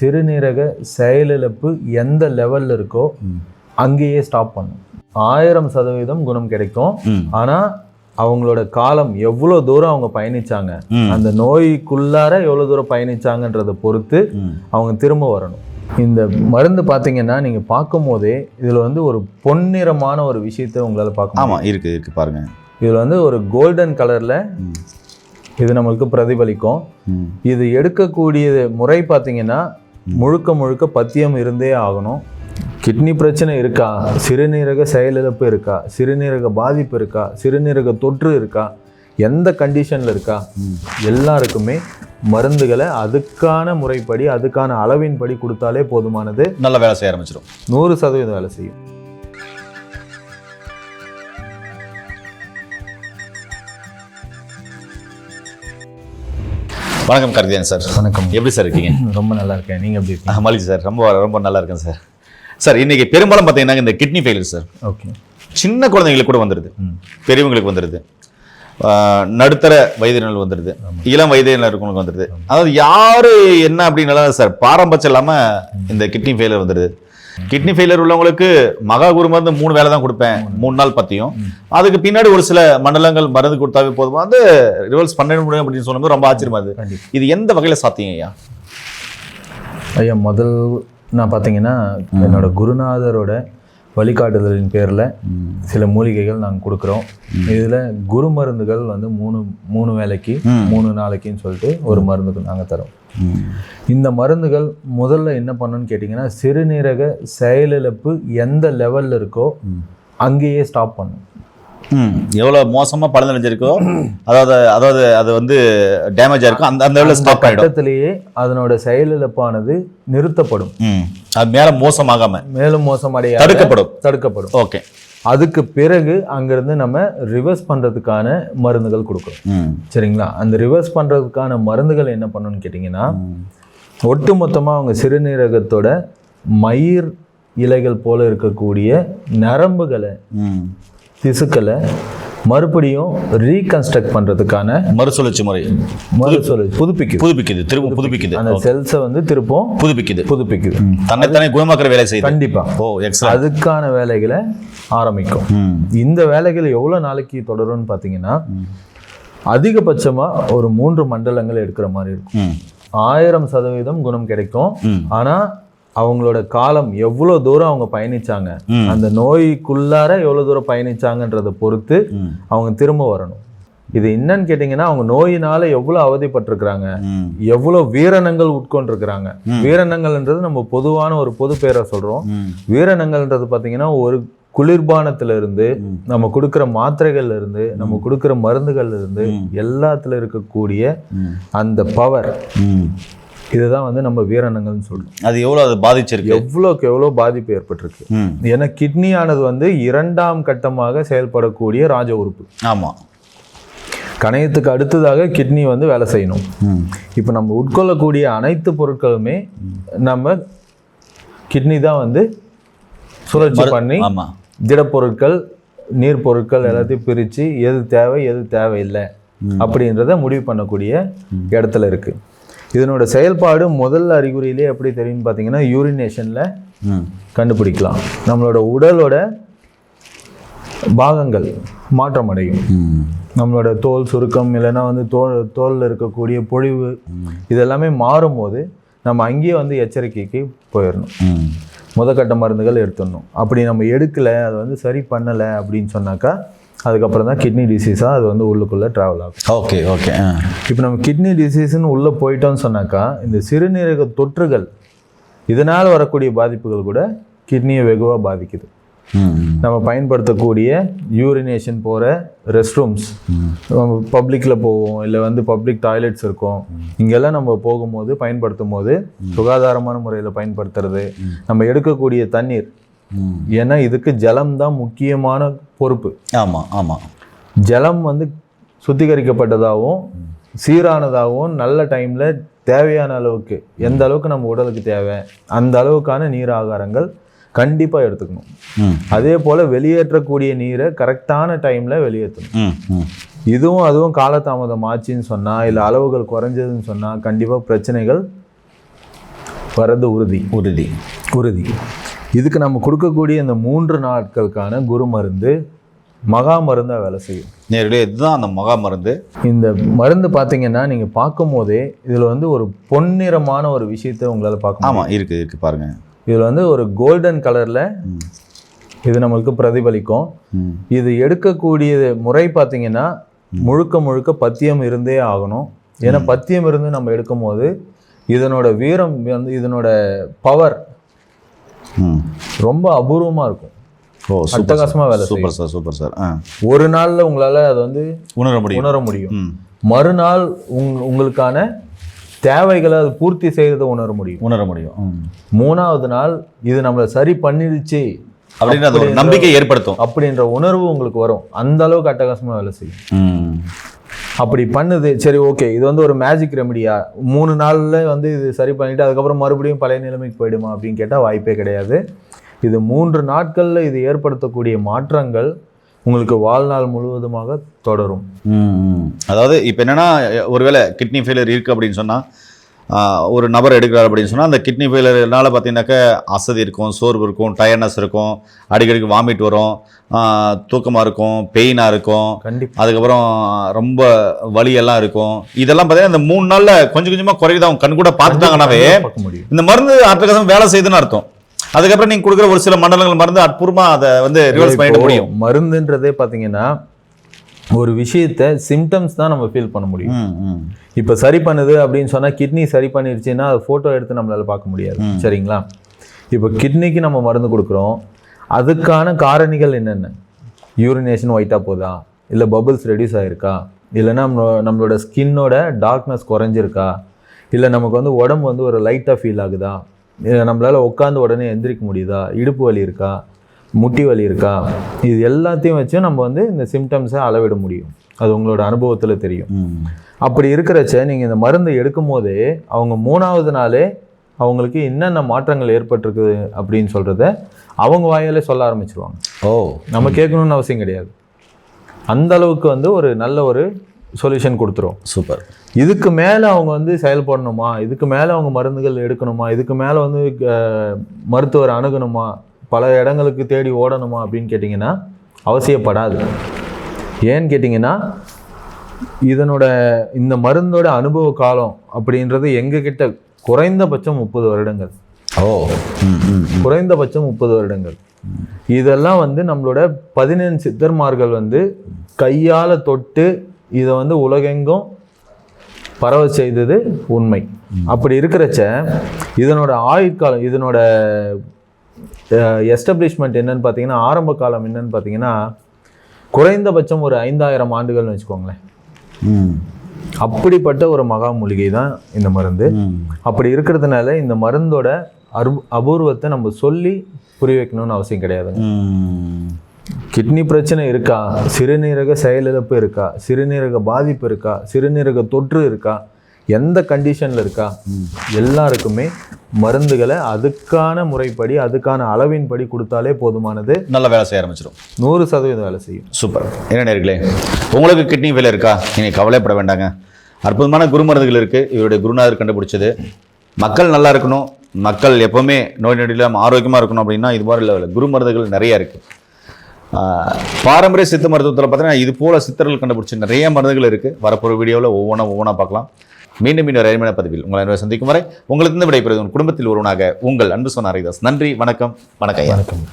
சிறுநீரக செயலிழப்பு எந்த லெவல்ல இருக்கோ அங்கேயே ஸ்டாப் பண்ணும் ஆயிரம் சதவீதம் குணம் கிடைக்கும் ம். ஆனா அவங்களோட காலம் எவ்வளோ தூரம் அவங்க பயணிச்சாங்க. அந்த நோய்க்குள்ளார எவ்வளோ தூரம் பயணிச்சாங்கன்றதை பொறுத்து. அவங்க திரும்ப வரணும் இந்த மருந்து பார்த்தீங்கன்னா நீங்கள் பார்க்கும் போதே இதில் வந்து ஒரு பொன்னிறமான ஒரு விஷயத்தை உங்களால் பார்க்க முடியும் ஆமா இருக்கு இருக்கு பாருங்க இதில் வந்து ஒரு கோல்டன் கலரில். இது நம்மளுக்கு பிரதிபலிக்கும். இது எடுக்கக்கூடிய முறை பார்த்தீங்கன்னா முழுக்க முழுக்க பத்தியம் இருந்தே ஆகணும். கிட்னி பிரச்சனை இருக்கா? சிறுநீரக செயலிழப்பு இருக்கா? சிறுநீரக பாதிப்பு இருக்கா? சிறுநீரக தொற்று இருக்கா? எந்த கண்டிஷனில் இருக்கா? எல்லாருக்குமே மருந்துகளை அதுக்கான முறைப்படி அதுக்கான அளவின்படி கொடுத்தாலே போதுமானது. நல்ல வேலை செய்ய ஆரம்பிச்சிடும் நூறு சதவீதம் வேலை செய்யும். வணக்கம் கார்த்தியன் சார். வணக்கம். எப்படி சார் இருக்கீங்க? ரொம்ப நல்லா இருக்கேன். நீங்கள் எப்படி இருக்கீங்க? மலிக் சார் ரொம்ப ரொம்ப நல்லா இருக்கேன் சார். சார் இன்னைக்கு பெரும்பாலும் பார்த்தீங்கன்னா இந்த கிட்னி ஃபெயிலியர் சார். ஓகே. சின்ன குழந்தைங்களுக்கு கூட வந்துடுது. பெரியவங்களுக்கு வந்துடுது நடுத்தர வயதினர் வந்துடுது இளம் வயதினர் இருக்கவங்களுக்கு வந்துடுது அதாவது யாரு என்ன அப்படின்னாலும் சார் பாரம்பரியம் இல்லாம இந்த கிட்னி ஃபெயிலியர் வந்துடுது கிட்னி ஃபெயிலியர் உள்ளவங்களுக்கு மகா குரு மருந்து மூணு வேலை தான் கொடுப்பேன். மூணு. நாள் பத்தியும். அதுக்கு பின்னாடி ஒரு சில மண்டலங்கள் மருந்து கொடுத்தாவே போதுமா? வந்து ரிவர்ஸ் பண்ண முடியும் அப்படின்னு சொல்லும்போது ரொம்ப ஆச்சரியமா இருக்கு இது எந்த வகையில சாத்தியம் ஐயா? ஐயா முதல் நான் பார்த்தீங்கன்னா என்னோட குருநாதரோட வழிகாட்டுதலின் பேரில் சில மூலிகைகள் நாங்கள் கொடுக்குறோம். இதில் குரு மருந்துகள் வந்து மூணு மூணு வேளைக்கு ம். மூணு நாளைக்குன்னு சொல்லிட்டு ஒரு மருந்துக்கு நாங்கள் தரோம். இந்த மருந்துகள் முதல்ல என்ன பண்ணணும்னு கேட்டிங்கன்னா சிறுநீரக செயலிழப்பு எந்த லெவலில் இருக்கோ அங்கேயே ஸ்டாப் பண்ணும். ம். எவ்வளவு மோசமா பலனடைஞ்சிருக்கோ அதாவது அதாவது அது வந்து டேமேஜ் ஆயிருக்கும் அந்த அந்த லெவலில் ஸ்டாப் கட்டத்திலேயே அதனோட செயலிழப்பானது நிறுத்தப்படும். அது மேல மோசமாகாம. மேலும் மோசமடைய தடுக்கப்படும். தடுக்கப்படும். ஓகே. அதுக்கு பிறகு அங்கிருந்து நம்ம ரிவர்ஸ் பண்றதுக்கான மருந்துகள் கொடுக்குறோம் சரிங்களா? அந்த ரிவர்ஸ் பண்றதுக்கான மருந்துகள் என்ன பண்ணணும்னு கேட்டிங்கன்னா ஒட்டுமொத்தமா அவங்க சிறுநீரகத்தோட மயிர் இலைகள் போல இருக்கக்கூடிய நரம்புகளை திசுக்களை மறுபடியும் ரீகன்ஸ்ட்ரக்ட் பண்றதுக்கான மறுசுழற்சி முறை. மறுசொல் புதுப்பிக்குது. புதுப்பிக்குது. திரும்ப புதுப்பிக்குது. அந்த செல்ஸை வந்து திருப்பம் புதுப்பிக்குது. புதுப்பிக்குது. தன்னைத்தானே குணமாக்குற வேலை செய்யுது. கண்டிப்பா. ஓ எக்ஸலன்ட் அதுக்கான வேலைகளை ஆரம்பிக்கும். இந்த வேலைகள் எவ்வளோ நாளைக்கு தொடரும்னு பார்த்தீங்கன்னா அதிகபட்சமாக ஒரு மூன்று மண்டலங்கள் எடுக்கிற மாதிரி இருக்கும். ஆயிரம் சதவீதம் குணம் கிடைக்கும். ஆனால் அவங்களோட காலம் எவ்வளோ தூரம் அவங்க பயணிச்சாங்க. அந்த நோய்க்குள்ளார எவ்வளோ தூரம் பயணிச்சாங்கன்றதை பொறுத்து அவங்க திரும்ப வரணும். இது என்னன்னு கேட்டிங்கன்னா அவங்க நோயினால எவ்வளோ அவதிப்பட்டிருக்கிறாங்க ம். எவ்வளோ வீரணங்கள் உட்கொண்டிருக்கிறாங்க. வீரணங்கள்ன்றது நம்ம பொதுவான ஒரு பொது பேரை சொல்கிறோம் ம். வீரணங்கள்ன்றது பார்த்தீங்கன்னா ஒரு குளிர்பானத்துல இருந்து நம்ம கொடுக்குற மாத்திரைகள்ல இருந்து நம்ம கொடுக்குற மருந்துகள்ல இருந்து எல்லாத்துல இருக்கக்கூடிய. அந்த பவர் இதுதான் வந்து நம்ம வீரணங்கள்னு சொல்றோம். அது எவ்வளவு அது பாதிச்சிருக்கு? எவ்வளோக்கு எவ்வளோ பாதிப்பு ஏற்பட்டிருக்கு. ஏன்னா கிட்னியானது வந்து இரண்டாம் கட்டமாக செயல்படக்கூடிய ராஜ உறுப்பு. ஆமா. கணையத்துக்கு அடுத்ததாக கிட்னி வந்து வேலை செய்யணும். இப்போ நம்ம உட்கொள்ளக்கூடிய அனைத்து பொருட்களுமே நம்ம கிட்னி தான் வந்து சுழற்சி பண்ணி திடப்பொருட்கள் நீர் பொருட்கள் எல்லாத்தையும் பிரித்து எது தேவை எது தேவையில்லை அப்படின்றத முடிவு பண்ணக்கூடிய இடத்துல இருக்கு. இதனோட செயல்பாடு முதல் அறிகுறியிலே எப்படி தெரியும்னு பார்த்தீங்கன்னா யூரினேஷனில் கண்டுபிடிக்கலாம். நம்மளோட உடலோட பாகங்கள் மாற்றம் அடையும் நம்மளோட தோல் சுருக்கம் இல்லைன்னா வந்து தோல் தோலில் இருக்கக்கூடிய பொழிவு இதெல்லாமே மாறும்போது நம்ம அங்கேயே வந்து எச்சரிக்கைக்கு போயிடணும். ம். முதற்கட்ட மருந்துகள் எடுத்துடணும். அப்படி நம்ம எடுக்கலை அதை வந்து சரி பண்ணலை அப்படின்னு சொன்னாக்கா அதுக்கப்புறம் தான் கிட்னி டிசீஸாக அது வந்து உள்ளுக்குள்ளே ட்ராவல் ஆகும் ஓகே ஓகே இப்போ நம்ம கிட்னி டிசீஸ்னு உள்ளே போயிட்டோம்னு சொன்னாக்கா இந்த சிறுநீரக தொற்றுகள் இதனால் வரக்கூடிய பாதிப்புகள் கூட கிட்னியை வெகுவாக பாதிக்குது. நம்ம பயன்படுத்தக்கூடிய யூரினேஷன் போகிற ரெஸ்ட் ரூம்ஸ் நம்ம பப்ளிக்கில் போவோம் இல்லை வந்து பப்ளிக் டாய்லெட்ஸ் இருக்கும் இங்கெல்லாம் நம்ம போகும்போது பயன்படுத்தும் போது சுகாதாரமான முறையில் பயன்படுத்துறது நம்ம எடுக்கக்கூடிய தண்ணீர் ஏன்னா இதுக்கு ஜலம் தான் முக்கியமான பொறுப்பு. ஆமா ஆமா. ஜலம் வந்து சுத்திகரிக்கப்பட்டதாகவும் சீரானதாகவும் நல்ல டைமில் தேவையான அளவுக்கு எந்த அளவுக்கு நம்ம உடலுக்கு தேவை அந்த அளவுக்கான நீர் ஆகாரங்கள் கண்டிப்பாக எடுத்துக்கணும் அதே போல் வெளியேற்றக்கூடிய நீரை கரெக்டான டைமில் வெளியேற்றணும். இதுவும் அதுவும் காலதாமதம் ஆச்சுன்னு சொன்னால் இல்லை அளவுகள் குறைஞ்சதுன்னு சொன்னால் கண்டிப்பாக பிரச்சனைகள் வரது உறுதி. உறுதி. உறுதி. இதுக்கு நம்ம கொடுக்கக்கூடிய இந்த மூன்று நாட்களுக்கான குரு மருந்து மகா மருந்தாக வேலை செய்யும். நேர்களே இதுதான் அந்த மகா மருந்து. இந்த மருந்து பார்த்தீங்கன்னா நீங்கள் பார்க்கும் போதே இதில் வந்து ஒரு பொன்னிறமான ஒரு விஷயத்தை உங்களால் பார்க்க முடியும். ஆமா இருக்கு இருக்கு பாருங்க. இதில் வந்து ஒரு கோல்டன் கலரில் இது நம்மளுக்கு பிரதிபலிக்கும். இது எடுக்கக்கூடிய முறை பார்த்தீங்கன்னா முழுக்க முழுக்க பத்தியம் இருந்தே ஆகணும். ஏன்னா பத்தியம் இருந்து நம்ம எடுக்கும்போது இதனோட வீரம் வந்து இதனோட பவர். ரொம்ப அபூர்வமாக இருக்கும். ஓ சூப்பர் அட்டகாசமா வேலை சூப்பர் சார் சூப்பர் சார் ஒரு நாளில் உங்களால் அதை வந்து உணர முடியும். உணர முடியும். மறுநாள் உங் உங்களுக்கான தேவைகளை அது பூர்த்தி செய்யறதை உணர முடியும். உணர முடியும். மூணாவது நாள் இது நம்மளை சரி பண்ணிடுச்சு ஒரு நம்பிக்கை ஏற்படுத்தும். அப்படின்ற உணர்வு உங்களுக்கு வரும். அந்த அளவுக்கு அட்டகாசமாக வேலை செய்யும். அப்படி பண்ணுது. சரி ஓகே இது வந்து ஒரு மேஜிக் ரெமடியா மூணு நாளில் வந்து இது சரி பண்ணிவிட்டு அதுக்கப்புறம் மறுபடியும் பழைய நிலைமைக்கு போயிடுமா அப்படின்னு கேட்டால் வாய்ப்பே கிடையாது. இது மூன்று நாட்களில் இது ஏற்படுத்தக்கூடிய மாற்றங்கள் உங்களுக்கு வாழ்நாள் முழுவதுமாக தொடரும். அதாவது இப்போ என்னென்னா ஒருவேளை கிட்னி ஃபெயிலியர் இருக்குது அப்படின்னு சொன்னால் ஒரு நபர் எடுக்கிறார் அப்படின்னு சொன்னா அந்த கிட்னி ஃபெயிலியர்னால பார்த்தீங்கன்னாக்கா அசதி இருக்கும் சோர்வு இருக்கும் டயர்னஸ் இருக்கும் அடிக்கடிக்கு வாமிட் வரும் ஆஹ், தூக்கமா இருக்கும் பெயினா இருக்கும். அதுக்கப்புறம் ரொம்ப வலியெல்லாம் இருக்கும். இதெல்லாம் பார்த்தீங்கன்னா இந்த மூணு நாள்ல கொஞ்சம் கொஞ்சமா குறையுது. அவங்க கண் கூட பார்த்துட்டாங்கன்னாவே இந்த மருந்து அட்டகாசம் வேலை செய்யுதுன்னு அர்த்தம். அதுக்கப்புறம் நீங்க கொடுக்குற ஒரு சில மண்டலங்கள் மருந்து அற்புதமா அதை வந்து ரிவர்ஸ் பண்ணிட இப்போ முடியும். மருந்துன்றதே பார்த்தீங்கன்னா ஒரு விஷயத்த சிம்டம்ஸ் தான் நம்ம ஃபீல் பண்ண முடியும். இப்போ சரி பண்ணுது அப்படின்னு சொன்னா கிட்னி சரி பண்ணிருச்சுன்னா அது ஃபோட்டோ எடுத்து நம்மளால பார்க்க முடியாது. சரிங்களா? இப்போ கிட்னிக்கு நம்ம மருந்து கொடுக்குறோம். அதுக்கான காரணிகள் என்னென்ன? யூரினேஷன் ஒயிட்டாக போதா? இல்லை பபிள்ஸ் ரெடியூஸ் ஆயிருக்கா? இல்லைன்னா நம்ம- நம்மளோட ஸ்கின்னோட டார்க்னஸ் குறைஞ்சிருக்கா? இல்லை நமக்கு வந்து உடம்பு வந்து ஒரு லைட்டாக ஃபீல் ஆகுதா? இல்லை நம்மளால் உட்காந்து உடனே எந்திரிக்க முடியுதா? இடுப்பு வலி இருக்கா? முட்டி வலி இருக்கா? இது எல்லாத்தையும் வச்சு நம்ம வந்து இந்த சிம்டம்ஸை அளவிட முடியும். அது உங்களோட அனுபவத்தில் தெரியும். அப்படி இருக்கிறச்ச நீங்கள் இந்த மருந்தை எடுக்கும் போதே அவங்க மூணாவது நாளே அவங்களுக்கு என்னென்ன மாற்றங்கள் ஏற்பட்டிருக்குது அப்படின்னு சொல்கிறத அவங்க வாயாலே சொல்ல ஆரம்பிச்சிருவாங்க. ஓ. நம்ம கேட்கணும்னு அவசியம் கிடையாது. அந்த அளவுக்கு வந்து ஒரு நல்ல ஒரு சொல்யூஷன் கொடுத்துரும். சூப்பர். இதுக்கு மேலே அவங்க வந்து செயல்படணுமா இதுக்கு மேலே அவங்க மருந்துகள் எடுக்கணுமா? இதுக்கு மேலே வந்து மருத்துவர் அணுகணுமா? பல இடங்களுக்கு தேடி ஓடணுமா அப்படின்னு கேட்டிங்கன்னா அவசியப்படாது. ஏன்னு கேட்டிங்கன்னா இதனோட இந்த மருந்தோட அனுபவ காலம் அப்படின்றது எங்ககிட்ட குறைந்தபட்சம் முப்பது வருடங்கள். ஓ. குறைந்தபட்சம் முப்பது வருடங்கள். இதெல்லாம் வந்து நம்மளோட பதினெண் சித்தர்மார்கள் வந்து கையால தொட்டு இதை வந்து உலகெங்கும் பரவ செய்தது உண்மை. அப்படி இருக்கிறச்ச இதனோட ஆயுட்காலம் இதனோட எஸ்டப்ளிஷ்மெண்ட் என்னன்னு பார்த்தீங்கன்னா ஆரம்ப காலம் என்னன்னு பார்த்தீங்கன்னா குறைந்தபட்சம் ஒரு ஐந்தாயிரம் ஆண்டுகள்னு வச்சுக்கோங்களேன். அப்படிப்பட்ட ஒரு மகா மூலிகை தான் இந்த மருந்து. அப்படி இருக்கிறதுனால இந்த மருந்தோட அரு அபூர்வத்தை நம்ம சொல்லி புரிய வைக்கணும்னு அவசியம் கிடையாதுங்க. ம். கிட்னி பிரச்சனை இருக்கா? சிறுநீரக செயலிழப்பு இருக்கா? சிறுநீரக பாதிப்பு இருக்கா? சிறுநீரக தொற்று இருக்கா? எந்த கண்டிஷனில் இருக்கா? எல்லாருக்குமே மருந்துகளை அதுக்கான முறைப்படி அதுக்கான அளவின்படி கொடுத்தாலே போதுமானது. நல்ல வேலை செய்ய ஆரம்பிச்சிடும் நூறு சதவீதம் வேலை செய்யும். சூப்பர். என்ன நேர்களே உங்களுக்கு கிட்னி ஃபெயிலியர் இருக்கா? நீங்கள் கவலைப்பட வேண்டாங்க. அற்புதமான குருமருந்துகள் இருக்குது இவருடைய குருநாதர் கண்டுபிடிச்சது. மக்கள் நல்லா இருக்கணும். மக்கள் எப்போவுமே நோய் நொடி இல்லாமல் ஆரோக்கியமாக இருக்கணும் அப்படின்னா இது மாதிரி இல்லை குருமருந்துகள் நிறைய இருக்குது பாரம்பரிய சித்த மருத்துவத்தில் பார்த்தீங்கன்னா இது போல சித்தர்கள் கண்டுபிடிச்ச நிறைய மருந்துகள் இருக்குது வரப்போகிற வீடியோவில் ஒவ்வொன்றா ஒவ்வொன்றா பார்க்கலாம். மீண்டும் மீண்டும் ரயில்மேன பதிவில் உங்களை அனைவரும் சந்திக்கும் வரை உங்களுக்கு இந்த விடைபெறுவது உங்கள் குடும்பத்தில் ஒருவனாக உங்கள் அன்பு சொன்ன ஹரிதாஸ். நன்றி வணக்கம் வணக்கம் வணக்கம்.